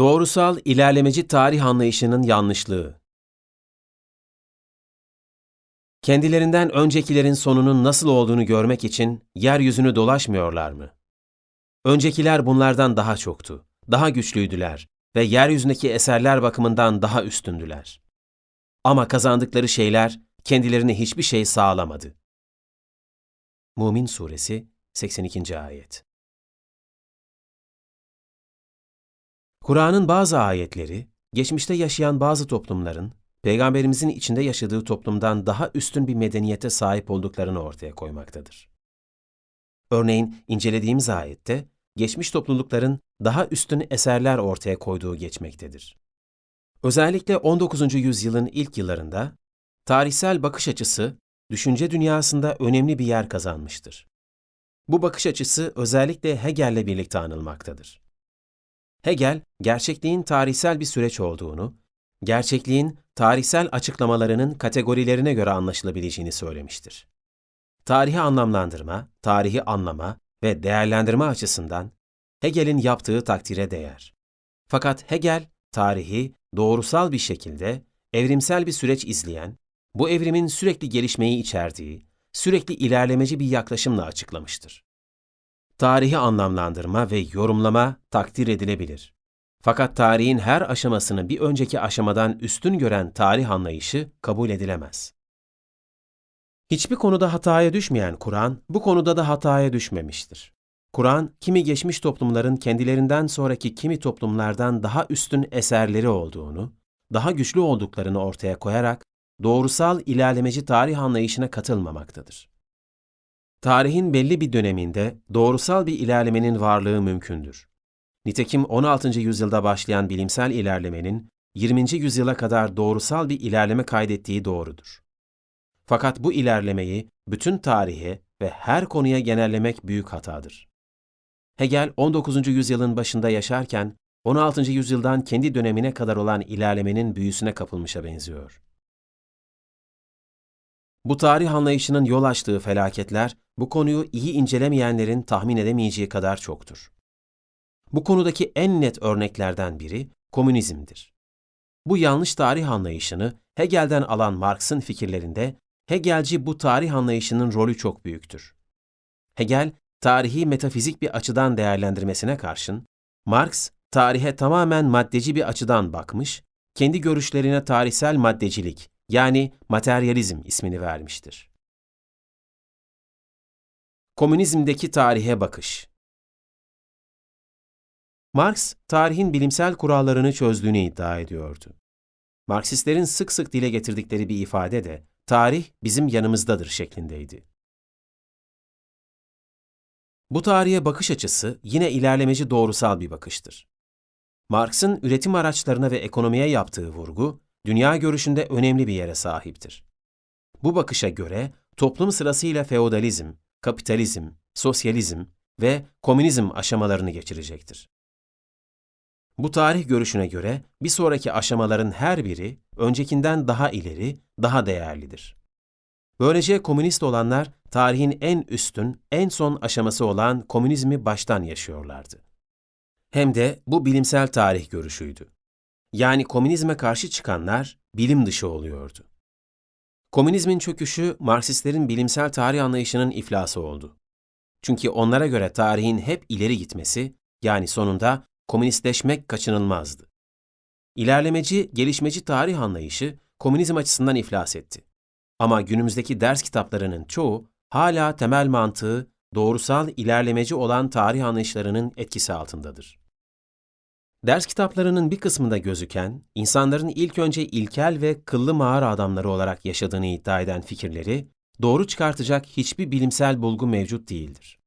Doğrusal ilerlemeci tarih anlayışının yanlışlığı. Kendilerinden öncekilerin sonunun nasıl olduğunu görmek için yeryüzünü dolaşmıyorlar mı? Öncekiler bunlardan daha çoktu, daha güçlüydüler ve yeryüzündeki eserler bakımından daha üstündüler. Ama kazandıkları şeyler kendilerine hiçbir şey sağlamadı. Mumin Suresi 82. Ayet Kur'an'ın bazı ayetleri, geçmişte yaşayan bazı toplumların, Peygamberimizin içinde yaşadığı toplumdan daha üstün bir medeniyete sahip olduklarını ortaya koymaktadır. Örneğin incelediğimiz ayette, geçmiş toplulukların daha üstün eserler ortaya koyduğu geçmektedir. Özellikle 19. yüzyılın ilk yıllarında, tarihsel bakış açısı, düşünce dünyasında önemli bir yer kazanmıştır. Bu bakış açısı özellikle Hegel'le birlikte anılmaktadır. Hegel, gerçekliğin tarihsel bir süreç olduğunu, gerçekliğin tarihsel açıklamalarının kategorilerine göre anlaşılabileceğini söylemiştir. Tarihi anlamlandırma, tarihi anlama ve değerlendirme açısından Hegel'in yaptığı takdire değer. Fakat Hegel, tarihi doğrusal bir şekilde evrimsel bir süreç izleyen, bu evrimin sürekli gelişmeyi içerdiği, sürekli ilerlemeci bir yaklaşımla açıklamıştır. Tarihi anlamlandırma ve yorumlama takdir edilebilir. Fakat tarihin her aşamasını bir önceki aşamadan üstün gören tarih anlayışı kabul edilemez. Hiçbir konuda hataya düşmeyen Kur'an, bu konuda da hataya düşmemiştir. Kur'an, kimi geçmiş toplumların kendilerinden sonraki kimi toplumlardan daha üstün eserleri olduğunu, daha güçlü olduklarını ortaya koyarak doğrusal ilerlemeci tarih anlayışına katılmamaktadır. Tarihin belli bir döneminde doğrusal bir ilerlemenin varlığı mümkündür. Nitekim 16. yüzyılda başlayan bilimsel ilerlemenin 20. yüzyıla kadar doğrusal bir ilerleme kaydettiği doğrudur. Fakat bu ilerlemeyi bütün tarihe ve her konuya genellemek büyük hatadır. Hegel 19. yüzyılın başında yaşarken 16. yüzyıldan kendi dönemine kadar olan ilerlemenin büyüsüne kapılmışa benziyor. Bu tarih anlayışının yol açtığı felaketler, bu konuyu iyi incelemeyenlerin tahmin edemeyeceği kadar çoktur. Bu konudaki en net örneklerden biri komünizmdir. Bu yanlış tarih anlayışını Hegel'den alan Marx'ın fikirlerinde Hegelci bu tarih anlayışının rolü çok büyüktür. Hegel, tarihi metafizik bir açıdan değerlendirmesine karşın, Marx, tarihe tamamen maddeci bir açıdan bakmış, kendi görüşlerine tarihsel maddecilik yani materyalizm ismini vermiştir. Komünizmdeki tarihe bakış Marx, tarihin bilimsel kurallarını çözdüğünü iddia ediyordu. Marksistlerin sık sık dile getirdikleri bir ifade de, tarih bizim yanımızdadır şeklindeydi. Bu tarihe bakış açısı yine ilerlemeci doğrusal bir bakıştır. Marx'ın üretim araçlarına ve ekonomiye yaptığı vurgu, dünya görüşünde önemli bir yere sahiptir. Bu bakışa göre toplum sırasıyla feodalizm, kapitalizm, sosyalizm ve komünizm aşamalarını geçirecektir. Bu tarih görüşüne göre bir sonraki aşamaların her biri öncekinden daha ileri, daha değerlidir. Böylece komünist olanlar tarihin en üstün, en son aşaması olan komünizmi baştan yaşıyorlardı. Hem de bu bilimsel tarih görüşüydü. Yani komünizme karşı çıkanlar bilim dışı oluyordu. Komünizmin çöküşü Marksistlerin bilimsel tarih anlayışının iflası oldu. Çünkü onlara göre tarihin hep ileri gitmesi, yani sonunda komünistleşmek kaçınılmazdı. İlerlemeci, gelişmeci tarih anlayışı komünizm açısından iflas etti. Ama günümüzdeki ders kitaplarının çoğu hala temel mantığı doğrusal ilerlemeci olan tarih anlayışlarının etkisi altındadır. Ders kitaplarının bir kısmında gözüken, insanların ilk önce ilkel ve kıllı mağara adamları olarak yaşadığını iddia eden fikirleri, doğru çıkartacak hiçbir bilimsel bulgu mevcut değildir.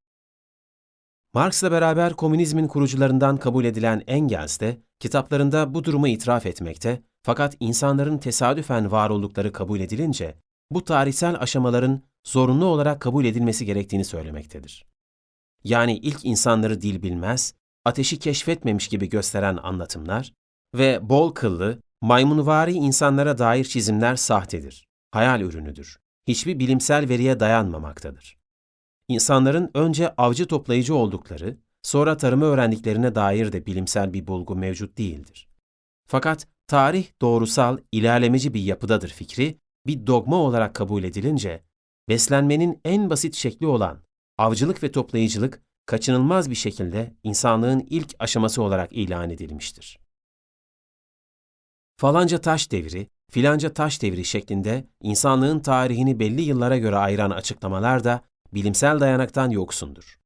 Marx'la beraber komünizmin kurucularından kabul edilen Engels de kitaplarında bu durumu itiraf etmekte fakat insanların tesadüfen var oldukları kabul edilince bu tarihsel aşamaların zorunlu olarak kabul edilmesi gerektiğini söylemektedir. Yani ilk insanları dil bilmez, ateşi keşfetmemiş gibi gösteren anlatımlar ve bol kıllı, maymunvari insanlara dair çizimler sahtedir, hayal ürünüdür. Hiçbir bilimsel veriye dayanmamaktadır. İnsanların önce avcı toplayıcı oldukları, sonra tarımı öğrendiklerine dair de bilimsel bir bulgu mevcut değildir. Fakat tarih doğrusal, ilerlemeci bir yapıdadır fikri, bir dogma olarak kabul edilince, beslenmenin en basit şekli olan avcılık ve toplayıcılık kaçınılmaz bir şekilde insanlığın ilk aşaması olarak ilan edilmiştir. Falanca taş devri, filanca taş devri şeklinde insanlığın tarihini belli yıllara göre ayıran açıklamalar da bilimsel dayanaktan yoksundur.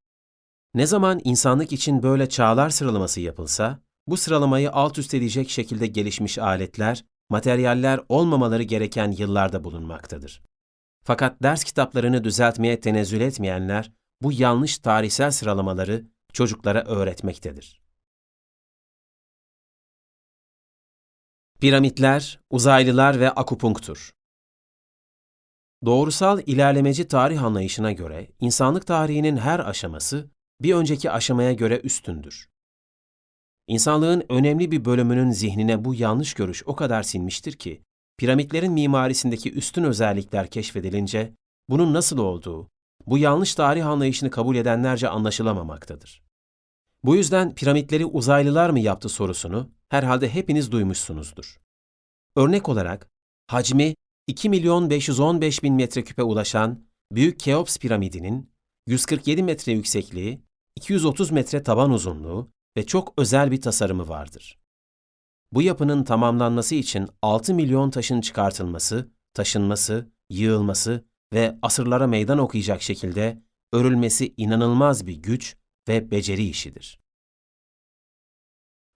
Ne zaman insanlık için böyle çağlar sıralaması yapılsa, bu sıralamayı alt üst edecek şekilde gelişmiş aletler, materyaller olmamaları gereken yıllarda bulunmaktadır. Fakat ders kitaplarını düzeltmeye tenezzül etmeyenler, bu yanlış tarihsel sıralamaları çocuklara öğretmektedir. Piramitler, uzaylılar ve akupunktur Doğrusal ilerlemeci tarih anlayışına göre insanlık tarihinin her aşaması bir önceki aşamaya göre üstündür. İnsanlığın önemli bir bölümünün zihnine bu yanlış görüş o kadar sinmiştir ki, piramitlerin mimarisindeki üstün özellikler keşfedilince, bunun nasıl olduğu, bu yanlış tarih anlayışını kabul edenlerce anlaşılamamaktadır. Bu yüzden piramitleri uzaylılar mı yaptı sorusunu herhalde hepiniz duymuşsunuzdur. Örnek olarak, hacmi 2 milyon 515 bin metreküpe ulaşan Büyük Keops piramidinin 147 metre yüksekliği, 230 metre taban uzunluğu ve çok özel bir tasarımı vardır. Bu yapının tamamlanması için 6 milyon taşın çıkartılması, taşınması, yığılması ve asırlara meydan okuyacak şekilde örülmesi inanılmaz bir güç ve beceri işidir.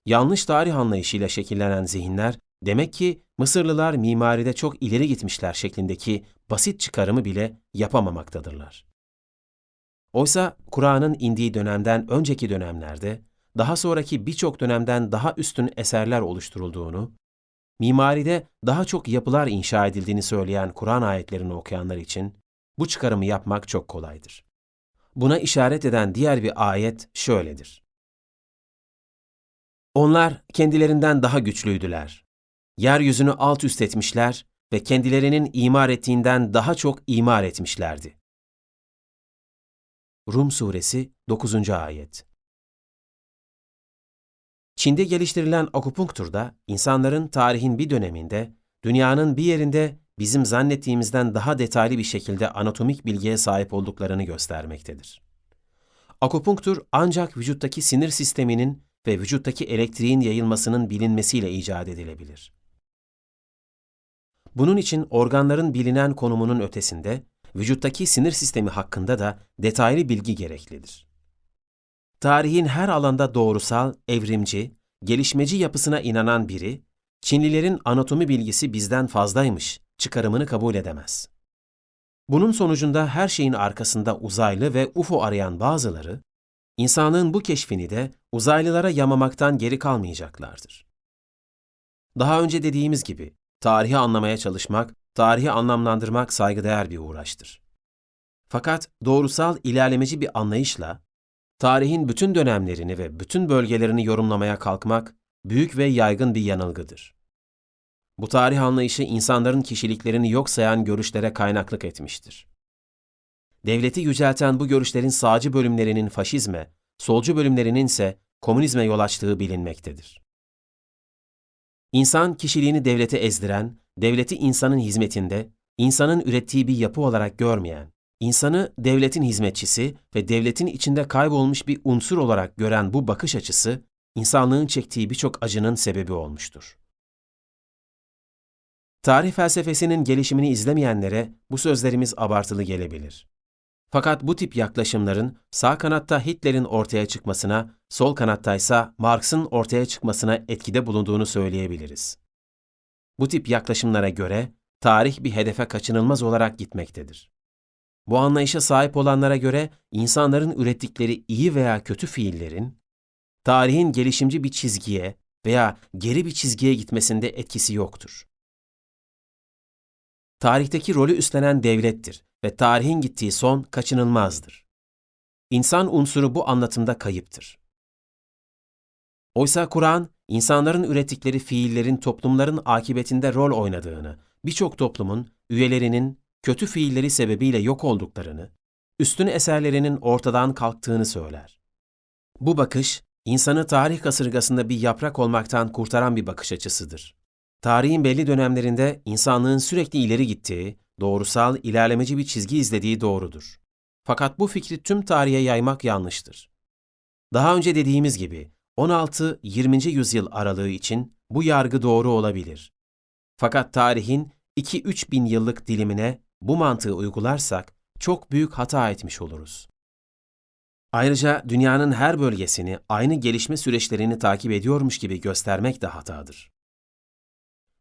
Yanlış tarih anlayışıyla şekillenen zihinler, demek ki Mısırlılar mimaride çok ileri gitmişler şeklindeki basit çıkarımı bile yapamamaktadırlar. Oysa Kur'an'ın indiği dönemden önceki dönemlerde, daha sonraki birçok dönemden daha üstün eserler oluşturulduğunu, mimaride daha çok yapılar inşa edildiğini söyleyen Kur'an ayetlerini okuyanlar için bu çıkarımı yapmak çok kolaydır. Buna işaret eden diğer bir ayet şöyledir. Onlar kendilerinden daha güçlüydüler. Yeryüzünü alt üst etmişler ve kendilerinin imar ettiğinden daha çok imar etmişlerdi. Rum Suresi 9. Ayet Çin'de geliştirilen akupunkturda insanların tarihin bir döneminde dünyanın bir yerinde bizim zannettiğimizden daha detaylı bir şekilde anatomik bilgiye sahip olduklarını göstermektedir. Akupunktur ancak vücuttaki sinir sisteminin ve vücuttaki elektriğin yayılmasının bilinmesiyle icat edilebilir. Bunun için organların bilinen konumunun ötesinde vücuttaki sinir sistemi hakkında da detaylı bilgi gereklidir. Tarihin her alanda doğrusal, evrimci, gelişmeci yapısına inanan biri, Çinlilerin anatomi bilgisi bizden fazlaymış çıkarımını kabul edemez. Bunun sonucunda her şeyin arkasında uzaylı ve UFO arayan bazıları, insanlığın bu keşfini de uzaylılara yamamaktan geri kalmayacaklardır. Daha önce dediğimiz gibi, tarihi anlamaya çalışmak, tarihi anlamlandırmak saygıdeğer bir uğraştır. Fakat doğrusal ilerlemeci bir anlayışla, tarihin bütün dönemlerini ve bütün bölgelerini yorumlamaya kalkmak, büyük ve yaygın bir yanılgıdır. Bu tarih anlayışı insanların kişiliklerini yok sayan görüşlere kaynaklık etmiştir. Devleti yücelten bu görüşlerin sağcı bölümlerinin faşizme, solcu bölümlerinin ise komünizme yol açtığı bilinmektedir. İnsan kişiliğini devlete ezdiren, devleti insanın hizmetinde, insanın ürettiği bir yapı olarak görmeyen, insanı devletin hizmetçisi ve devletin içinde kaybolmuş bir unsur olarak gören bu bakış açısı, insanlığın çektiği birçok acının sebebi olmuştur. Tarih felsefesinin gelişimini izlemeyenlere bu sözlerimiz abartılı gelebilir. Fakat bu tip yaklaşımların sağ kanatta Hitler'in ortaya çıkmasına, sol kanatta ise Marx'ın ortaya çıkmasına etkide bulunduğunu söyleyebiliriz. Bu tip yaklaşımlara göre tarih bir hedefe kaçınılmaz olarak gitmektedir. Bu anlayışa sahip olanlara göre insanların ürettikleri iyi veya kötü fiillerin tarihin gelişimci bir çizgiye veya geri bir çizgiye gitmesinde etkisi yoktur tarihteki rolü üstlenen devlettir ve tarihin gittiği son kaçınılmazdır. İnsan unsuru bu anlatımda kayıptır. Oysa Kur'an, insanların ürettikleri fiillerin toplumların akibetinde rol oynadığını, birçok toplumun üyelerinin kötü fiilleri sebebiyle yok olduklarını, üstün eserlerinin ortadan kalktığını söyler. Bu bakış, insanı tarih kasırgasında bir yaprak olmaktan kurtaran bir bakış açısıdır. Tarihin belli dönemlerinde insanlığın sürekli ileri gittiği, doğrusal, ilerlemeci bir çizgi izlediği doğrudur. Fakat bu fikri tüm tarihe yaymak yanlıştır. Daha önce dediğimiz gibi 16-20. yüzyıl aralığı için bu yargı doğru olabilir. Fakat tarihin 2-3 bin yıllık dilimine bu mantığı uygularsak çok büyük hata etmiş oluruz. Ayrıca dünyanın her bölgesini aynı gelişme süreçlerini takip ediyormuş gibi göstermek de hatadır.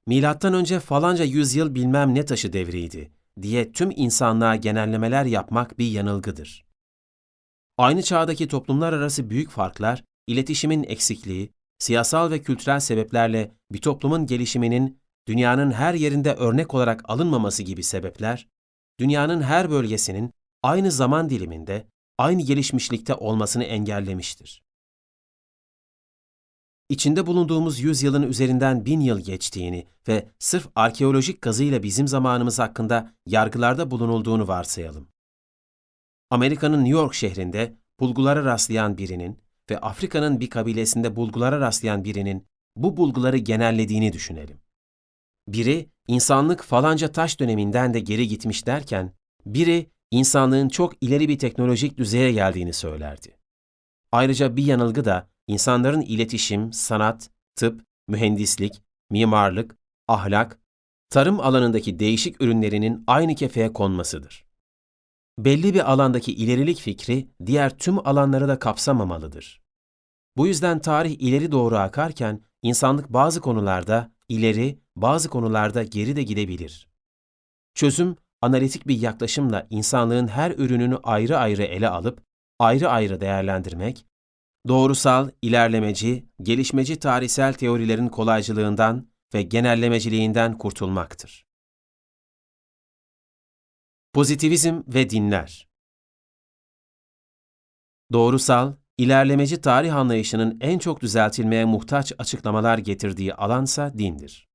Milattan önce falanca yüzyıl bilmem ne taşı devriydi diye tüm insanlığa genellemeler yapmak bir yanılgıdır. Aynı çağdaki toplumlar arası büyük farklar, iletişimin eksikliği, siyasal ve kültürel sebeplerle bir toplumun gelişiminin dünyanın her yerinde örnek olarak alınmaması gibi sebepler, dünyanın her bölgesinin aynı zaman diliminde, aynı gelişmişlikte olmasını engellemiştir. İçinde bulunduğumuz yüzyılın üzerinden bin yıl geçtiğini ve sırf arkeolojik kazıyla bizim zamanımız hakkında yargılarda bulunulduğunu varsayalım. Amerika'nın New York şehrinde bulgulara rastlayan birinin ve Afrika'nın bir kabilesinde bulgulara rastlayan birinin bu bulguları genellediğini düşünelim. Biri insanlık falanca taş döneminden de geri gitmiş derken, biri insanlığın çok ileri bir teknolojik düzeye geldiğini söylerdi. Ayrıca bir yanılgı da insanların iletişim, sanat, tıp, mühendislik, mimarlık, ahlak, tarım alanındaki değişik ürünlerinin aynı kefeye konmasıdır. Belli bir alandaki ilerilik fikri diğer tüm alanları da kapsamamalıdır. Bu yüzden tarih ileri doğru akarken insanlık bazı konularda ileri, bazı konularda geri de gidebilir. Çözüm, analitik bir yaklaşımla insanlığın her ürününü ayrı ayrı ele alıp ayrı ayrı değerlendirmek, doğrusal, ilerlemeci, gelişmeci tarihsel teorilerin kolaycılığından ve genellemeciliğinden kurtulmaktır. Pozitivizm ve dinler Doğrusal, ilerlemeci tarih anlayışının en çok düzeltilmeye muhtaç açıklamalar getirdiği alansa dindir.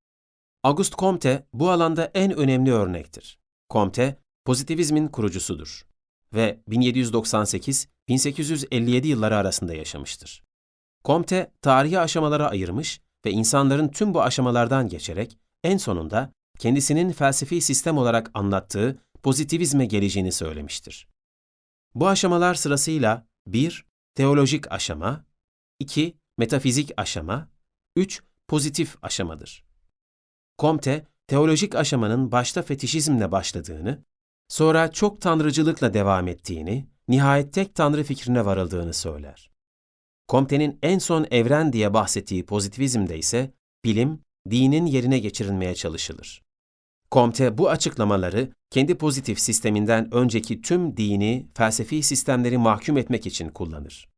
Auguste Comte bu alanda en önemli örnektir. Comte, pozitivizmin kurucusudur ve 1798-1857 yılları arasında yaşamıştır. Comte, tarihi aşamalara ayırmış ve insanların tüm bu aşamalardan geçerek en sonunda kendisinin felsefi sistem olarak anlattığı pozitivizme geleceğini söylemiştir. Bu aşamalar sırasıyla 1. Teolojik aşama 2. Metafizik aşama 3. Pozitif aşamadır. Comte, teolojik aşamanın başta fetişizmle başladığını, sonra çok tanrıcılıkla devam ettiğini, nihayet tek tanrı fikrine varıldığını söyler. Comte'nin en son evren diye bahsettiği pozitivizmde ise bilim, dinin yerine geçirilmeye çalışılır. Comte bu açıklamaları kendi pozitif sisteminden önceki tüm dini, felsefi sistemleri mahkum etmek için kullanır.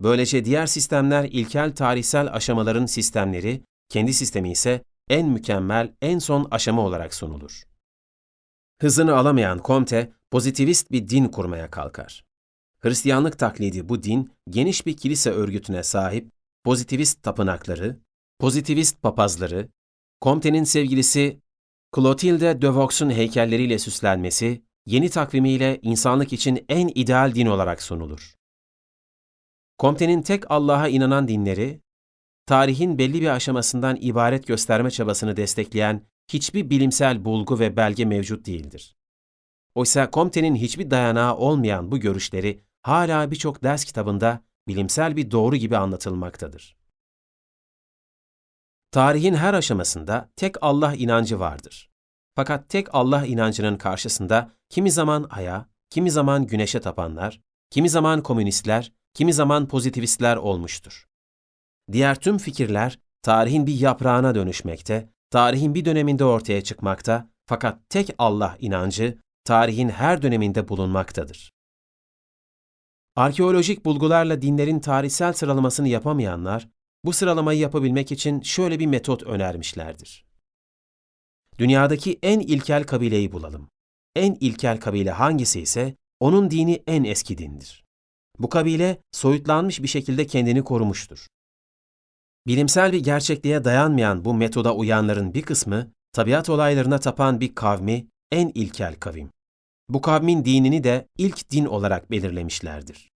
Böylece diğer sistemler ilkel tarihsel aşamaların sistemleri, kendi sistemi ise en mükemmel, en son aşama olarak sunulur. Hızını alamayan Comte, pozitivist bir din kurmaya kalkar. Hristiyanlık taklidi bu din, geniş bir kilise örgütüne sahip, pozitivist tapınakları, pozitivist papazları, Comte'nin sevgilisi Clotilde de Vaux'un heykelleriyle süslenmesi, yeni takvimiyle insanlık için en ideal din olarak sunulur. Comte'nin tek Allah'a inanan dinleri, tarihin belli bir aşamasından ibaret gösterme çabasını destekleyen hiçbir bilimsel bulgu ve belge mevcut değildir. Oysa Comte'nin hiçbir dayanağı olmayan bu görüşleri hala birçok ders kitabında bilimsel bir doğru gibi anlatılmaktadır. Tarihin her aşamasında tek Allah inancı vardır. Fakat tek Allah inancının karşısında kimi zaman aya, kimi zaman güneşe tapanlar, kimi zaman komünistler, kimi zaman pozitivistler olmuştur. Diğer tüm fikirler tarihin bir yaprağına dönüşmekte, tarihin bir döneminde ortaya çıkmakta fakat tek Allah inancı tarihin her döneminde bulunmaktadır. Arkeolojik bulgularla dinlerin tarihsel sıralamasını yapamayanlar, bu sıralamayı yapabilmek için şöyle bir metot önermişlerdir. Dünyadaki en ilkel kabileyi bulalım. En ilkel kabile hangisi ise onun dini en eski dindir. Bu kabile soyutlanmış bir şekilde kendini korumuştur. Bilimsel bir gerçekliğe dayanmayan bu metoda uyanların bir kısmı, tabiat olaylarına tapan bir kavmi, en ilkel kavim. Bu kavmin dinini de ilk din olarak belirlemişlerdir.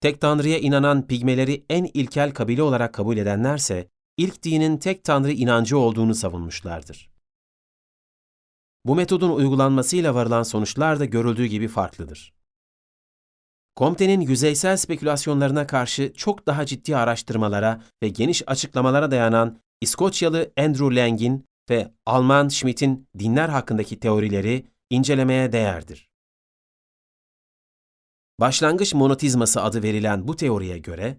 tek Tanrı'ya inanan pigmeleri en ilkel kabile olarak kabul edenlerse, ilk dinin tek Tanrı inancı olduğunu savunmuşlardır. Bu metodun uygulanmasıyla varılan sonuçlar da görüldüğü gibi farklıdır. Comte'nin yüzeysel spekülasyonlarına karşı çok daha ciddi araştırmalara ve geniş açıklamalara dayanan İskoçyalı Andrew Lang'in ve Alman Schmidt'in dinler hakkındaki teorileri incelemeye değerdir. Başlangıç monotizması adı verilen bu teoriye göre,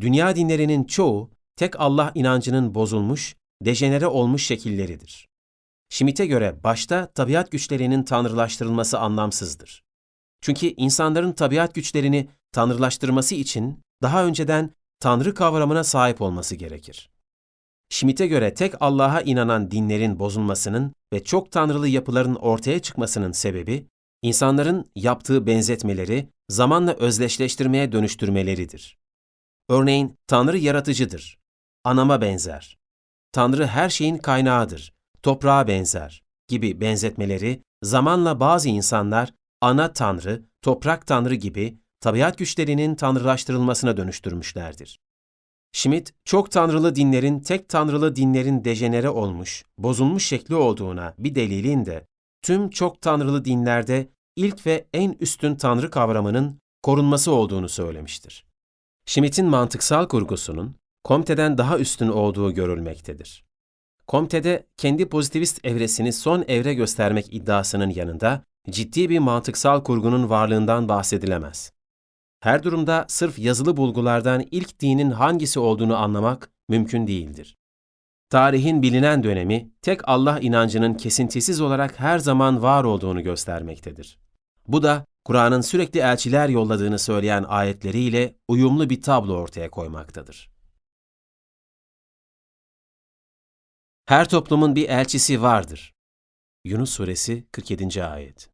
dünya dinlerinin çoğu tek Allah inancının bozulmuş, dejenere olmuş şekilleridir. Schmidt'e göre başta tabiat güçlerinin tanrılaştırılması anlamsızdır. Çünkü insanların tabiat güçlerini tanrılaştırması için daha önceden tanrı kavramına sahip olması gerekir. Schmidt'e göre tek Allah'a inanan dinlerin bozulmasının ve çok tanrılı yapıların ortaya çıkmasının sebebi, insanların yaptığı benzetmeleri zamanla özdeşleştirmeye dönüştürmeleridir. Örneğin, Tanrı yaratıcıdır, anama benzer, Tanrı her şeyin kaynağıdır, toprağa benzer gibi benzetmeleri zamanla bazı insanlar ana tanrı, toprak tanrı gibi tabiat güçlerinin tanrılaştırılmasına dönüştürmüşlerdir. Schmidt, çok tanrılı dinlerin tek tanrılı dinlerin dejenere olmuş, bozulmuş şekli olduğuna bir delilin de tüm çok tanrılı dinlerde ilk ve en üstün tanrı kavramının korunması olduğunu söylemiştir. Schmidt'in mantıksal kurgusunun Comte'den daha üstün olduğu görülmektedir. Comte'de kendi pozitivist evresini son evre göstermek iddiasının yanında ciddi bir mantıksal kurgunun varlığından bahsedilemez. Her durumda sırf yazılı bulgulardan ilk dinin hangisi olduğunu anlamak mümkün değildir. Tarihin bilinen dönemi tek Allah inancının kesintisiz olarak her zaman var olduğunu göstermektedir. Bu da Kur'an'ın sürekli elçiler yolladığını söyleyen ayetleriyle uyumlu bir tablo ortaya koymaktadır. Her toplumun bir elçisi vardır. Yunus Suresi 47. Ayet